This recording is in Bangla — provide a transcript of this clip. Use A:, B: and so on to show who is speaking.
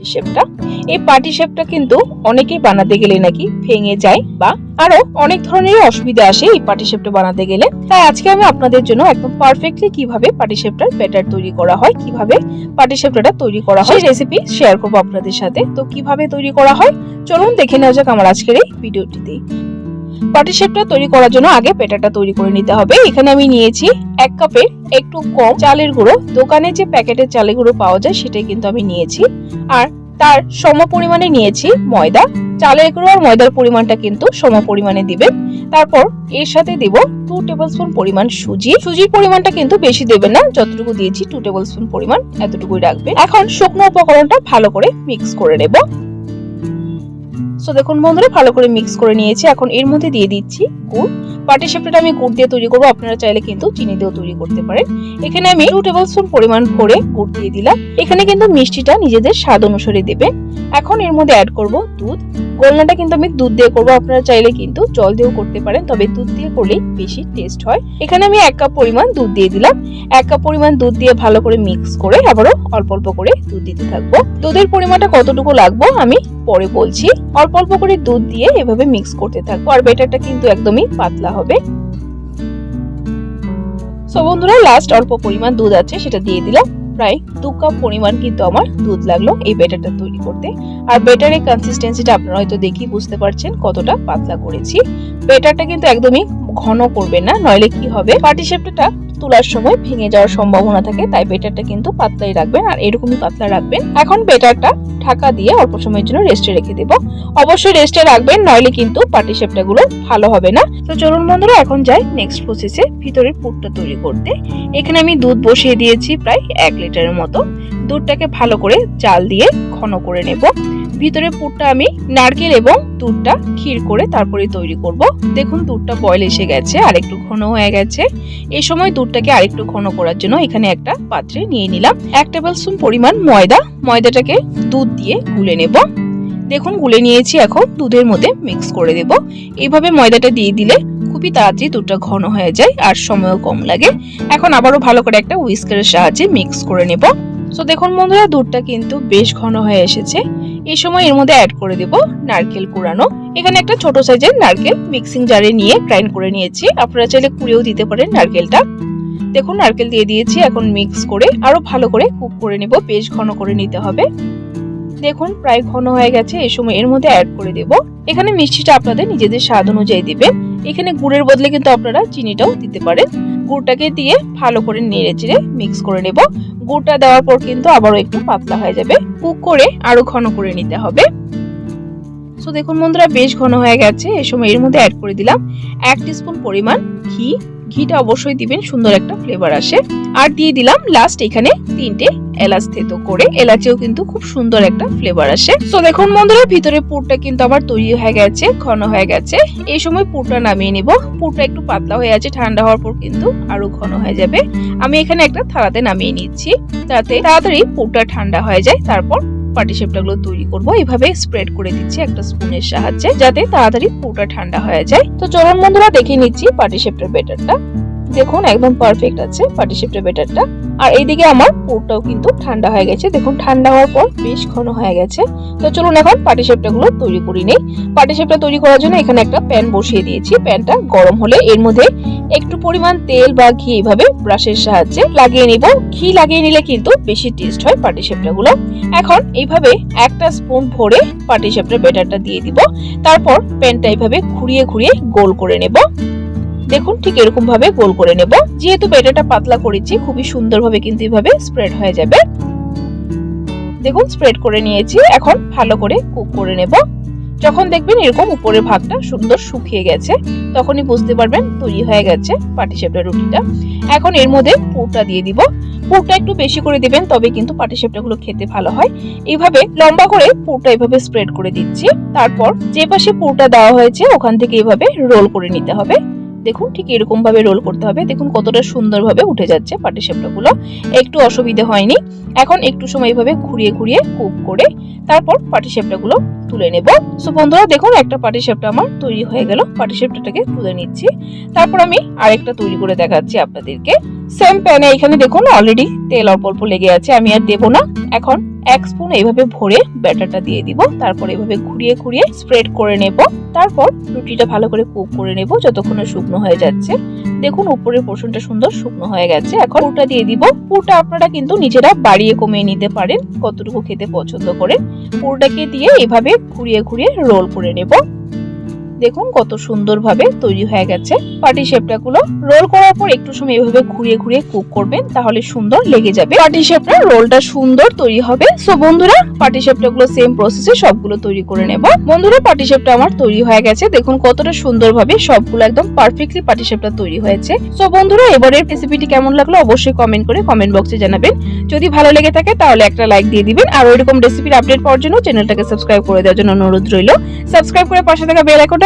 A: শেপটা এই পার্টি শেপটা কিন্তু অনেকেই বানাতে গেলে নাকি ভেঙে যায় বা আরও অনেক ধরনের অসুবিধা আসে এই পার্টি শেপটা বানাতে গেলে। তাই আজকে আমি আপনাদের জন্য একদম পারফেক্টলি কীভাবে পার্টি শেপটার ব্যাটার তৈরি করা হয়, কীভাবে পার্টি শেপটাটা তৈরি করা হয় রেসিপি শেয়ার করব আপনাদের সাথে। তো কীভাবে তৈরি করা হয়, চলুন দেখে নেওয়া যাক আমার আজকের এই ভিডিওটিতে পাটি শেপটা তৈরি করার জন্য আগে পেটাটা তৈরি করে নিতে হবে। এখানে আমি নিয়েছি এক কাপের একটু কম চালের গুঁড়ো। দোকানে যে প্যাকেটের চালের গুঁড়ো পাওয়া যায়, সেটাই কিন্তু আমি নিয়েছি। আর তার সম পরিমাণে নিয়েছি ময়দা। চালের গুঁড়ো আর ময়দার পরিমাণটা কিন্তু সম পরিমাণে দিবেন। তারপর এর সাথে দেব টু টেবিল স্পুন পরিমাণ সুজি। সুজির পরিমাণটা কিন্তু বেশি দেবেন না, যতটুকু দিয়েছি টু টেবিল স্পুন পরিমাণ এতটুকুই রাখবেন। এখন শুকনো উপকরণটা ভালো করে মিক্স করে নেব। সো দেখুন বন্ধুরা ভালো করে মিক্স করে নিয়েছি। এখন এর মধ্যে দিয়ে দিচ্ছি গুড়। পাটি সাপটাটা আমি গুড় দিয়ে তৈরি করব, আপনারা চাইলে কিন্তু চিনি দিয়েও তৈরি করতে পারেন। এখানে আমি টু টেবিল স্পুন পরিমাণ ভরে গুড় দিয়ে দিলাম। এখানে কিন্তু মিষ্টিটা নিজেদের স্বাদ অনুসারে দেবেন। এখন এর মধ্যে অ্যাড করব দুধ। গোলনাটা কিন্তু আমি দুধ দিয়ে করব, আপনারা চাইলে কিন্তু জল দিয়েও করতে পারেন, তবে দুধ দিয়ে করলেই বেশি টেস্ট হয়। এখানে আমি এক কাপ পরিমাণ দুধ দিয়ে দিলাম। এক কাপ পরিমাণ দুধ দিয়ে ভালো করে মিক্স করে আবারও অল্প অল্প করে দুধ দিতে থাকব। দুধের পরিমাণটা কতটুকু লাগবো আমি পরে বলছি। অল্প অল্প করে দুধ দিয়ে এভাবে মিক্স করতে থাকব, আর বেটারটা কিন্তু একদমই পাতলা হবে। সো বন্ধুরা লাস্ট অল্প পরিমাণ দুধ আছে, সেটা দিয়ে দিলাম। প্রায় দু কাপ পরিমাণ কিন্তু আমার দুধ লাগল এই ব্যাটারটা তৈরি করতে। আর ব্যাটারের কনসিস্টেন্সিটা আপনারা হয়তো দেখি বুঝতে পারছেন কতটা পাতলা করেছি। ব্যাটারটা কিন্তু একদমই ঘন করবে না, নইলে কি হবে? পাটি সেপটা তোলার সময় ভেঙে যাওয়ার সম্ভাবনা থাকে, তাই বেটারটা কিন্তু পাতলাই রাখবেন আর এরকমই পাতলা রাখবেন। এখন বেটারটা ঢাকা দিয়ে অল্প সময়ের জন্য রেস্টে রেখে দেব। অবশ্যই রেস্টে রাখবেন, নইলে কিন্তু পাটি সেপটা গুলো ভালো হবে না। তো চলুন বন্ধুরা, এখন যাই নেক্সট প্রসেসে ভিতরের পুরটা তৈরি করতে। এখানে আমি দুধ বসিয়ে দিয়েছি প্রায় এক লিটারের মতো। দুধটাকে ভালো করে চাল দিয়ে ঘন করে নেব। ভিতরে পুরটা আমি নারকেল এবং দুধটা ক্ষীর করে তারপরে তৈরি করব। দেখুন দুধটা বয়েল এসে গেছে আর একটু ঘন হয়ে গেছে। এই সময় দুধটাকে আরেকটু ঘন করার জন্য এখানে একটা পাত্রে নিয়ে নিলাম। এক টেবিল স্পুন পরিমাণ ময়দা। ময়দাটাকে দুধ দিয়ে গুলে নেব। দেখুন, গুলে নিয়েছি এখন, দুধের মধ্যে মিক্স করে দেব। এইভাবে ময়দাটা দিয়ে দিলে খুবই তাড়াতাড়ি দুধটা ঘন হয়ে যায় আর সময়ও কম লাগে। এখন আবারও ভালো করে একটা হুইস্কারের সাহায্যে মিক্স করে নেব। সো দেখুন বন্ধুরা, দুধটা কিন্তু বেশ ঘন হয়ে এসেছে। এই সময় এর মধ্যে অ্যাড করে দেব নারকেল কুড়ানো। এখানে একটা ছোট সাইজের নারকেল মিক্সিং জারে নিয়ে গ্রাইন্ড করে নিয়েছি। আপনারা চাইলে কুড়িয়েও দিতে পারেন নারকেলটা। দেখুন, নারকেল দিয়ে দিয়েছি, এখন মিক্স করে আরও ভালো করে কুক করে নেব, বেশ ঘন করে নিতে হবে। দেখুন, প্রায় ঘন হয়ে গেছে, এই সময় এর মধ্যে অ্যাড করে দেব। এখানে মিষ্টিটা আপনাদের নিজেদের স্বাদ অনুযায়ী দিবেন এখানে গুড়ের বদলে কিন্তু আপনারা চিনিটাও দিতে পারেন। গুড়টাকে দিয়ে ভালো করে নেড়ে চেড়ে মিক্স করে নেব। গুড়টা দেওয়ার পর কিন্তু আবারও একটু পাতলা হয়ে যাবে। কুক করে আরও ঘন করে নিতে হবে। সো দেখুন বন্ধুরা, বেশ ঘন হয়ে গেছে। এ সময় এর মধ্যে অ্যাড করে দিলাম এক স্পুন পরিমাণ ঘি। ঘিটা অবশ্যই দিবেন, সুন্দর একটা ফ্লেভার আসে। আর দিয়ে দিলাম লাস্ট এখানে তিনটে এলাচ থেতো করে এলাচেও কিন্তু খুব সুন্দর একটা ফ্লেভার আসে। তো দেখুন বন্ধুরা ভিতরে পুরটা কিন্তু আবার তৈরি হয়ে গেছে, ঘন হয়ে গেছে। এই সময় পুরটা নামিয়ে নিব। পুরটা একটু পাতলা হয়ে আছে, ঠান্ডা হওয়ার পর কিন্তু আরও ঘন হয়ে যাবে। আমি এখানে একটা থালাতে নামিয়ে নিচ্ছি, যাতে তাড়াতাড়ি পুরটা ঠান্ডা হয়ে যায়। তারপর পাটিসাপটা গুলো তৈরি করব। এইভাবে স্প্রেড করে দিচ্ছি একটা স্পুনের সাহায্যে, যাতে তাড়াতাড়ি পুরোটা ঠান্ডা হয়ে যায়। তো চলুন বন্ধুরা, দেখে নিচ্ছি পাটিসাপটার বেটারটা দেখুন, একদম পারফেক্ট আছে পাটিসাপটার বেটারটা আর এইদিকে আমার পুরটাও কিন্তু ঠান্ডা হয়ে গেছে। দেখুন, ঠান্ডা হওয়ার পর বেশ ঘন হয়ে গেছে। তো চলুন এখন পাটিসাপটা গুলো তৈরি করি নেই। পাটিসাপটা তৈরি করার জন্য এখানে একটা প্যান বসিয়ে দিয়েছি। প্যানটা গরম হলে এর মধ্যে একটু পরিমাণ তেল বা ঘি এইভাবে ব্রাশের সাহায্যে লাগিয়ে নিব। ঘি লাগিয়ে নিলে কিন্তু বেশি টেস্ট হয় পাটিসাপটা গুলো। এখন এইভাবে একটা স্পুন ভরে পাটিসাপটার বেটারটা দিয়ে দিব। তারপর প্যানটা এইভাবে ঘুরিয়ে ঘুরিয়ে গোল করে নেব। দেখুন, ঠিক এরকম ভাবে গোল করে নেব। যেহেতু বেটারটা পাতলা করেছি, খুবই সুন্দরভাবে কিন্তু এইভাবে স্প্রেড হয়ে যাবে। দেখুন স্প্রেড করে নিয়েছি, এখন ভালো করে কুক করে নেব। যখন দেখবেন এরকম উপরের ভাগটা সুন্দর শুকিয়ে গেছে, তখনই বুঝতে পারবেন তৈরি হয়ে গেছে পাটিসাপটা রুটিটা। এখন এর মধ্যে পুরটা দিয়ে দিব। পুরটা একটু বেশি করে দিবেন, তবে কিন্তু পাটিসাপটা গুলো খেতে ভালো হয়। এইভাবে লম্বা করে পুরটা এভাবে স্প্রেড করে দিচ্ছি। তারপর যে পাশে পুরটা দেওয়া হয়েছে, ওখান থেকে এইভাবে রোল করে নিতে হবে। দেখুন ঠিক এরকমভাবে রোল করতে হবে। দেখুন কতটা সুন্দরভাবে উঠে যাচ্ছে পাটিসাপটা গুলো একটু অসুবিধে হয়নি। এখন একটু সময় এইভাবে ঘুরিয়ে ঘুরিয়ে কুক করে তারপর পাটিসাপটা গুলো তুলে নেব। সো বন্ধুরা, দেখুন একটা পাটিসাপটা আমার তৈরি হয়ে গেল। পাটিসাপটাটাকে তুলে নিচ্ছি। তারপর আমি আরেকটা তৈরি করে দেখাচ্ছি আপনাদেরকে। সেম প্যানে এখানে দেখুন অলরেডি তেল অল্প অল্প লেগে আছে, আমি আর দেবো না। এখন এক স্পুন এইভাবে ভরে ব্যাটারটা দিয়ে দিব, তারপর এইভাবে ঘুরিয়ে ঘুরিয়ে স্প্রেড করে নেব। তারপর রুটিটা ভালো করে কুক করে নেব, যতক্ষণ শুকনো হয়ে যাচ্ছে। দেখুন উপরের পোর্শনটা সুন্দর শুকনো হয়ে গেছে। এখন পুরটা দিয়ে দিব। পুরটা আপনারা কিন্তু নিজেরা বাড়িয়ে কমিয়ে নিতে পারেন, কতটুকু খেতে পছন্দ করে। পুরটাকে দিয়ে এভাবে ঘুরিয়ে ঘুরিয়ে রোল করে নেব। দেখুন কত সুন্দরভাবে তৈরি হয়ে গেছে। পাটি শেপটা গুলো রোল করার পর একটু সময় এভাবে ঘুরিয়ে ঘুরিয়ে কুক করবেন, তাহলে সুন্দর লেগে যাবে। পাটি শেপটা রোলটা সুন্দর তৈরি হবে। সো বন্ধুরা পাটি শেপটা গুলো সেম প্রসেসে সবগুলো তৈরি করে নেব। বন্ধুরা পাটি শেপটা আমার তৈরি হয়ে গেছে। দেখুন কতটা সুন্দরভাবে সবগুলো একদম পারফেক্টলি পাটি শেপটা তৈরি হয়েছে। সো বন্ধুরা, এবারের রেসিপিটি কেমন লাগল অবশ্যই কমেন্ট করে কমেন্ট বক্সে জানাবেন। যদি ভালো লেগে থাকে, তাহলে একটা লাইক দিয়ে দিবেন। আর ওইরকম রেসিপির আপডেট পাওয়ার জন্য চ্যানেলটাকে সাবস্ক্রাইব করে দেওয়ার জন্য অনুরোধ রইল। সাবস্ক্রাইব করে পাশে থাকা বেল আইকনটা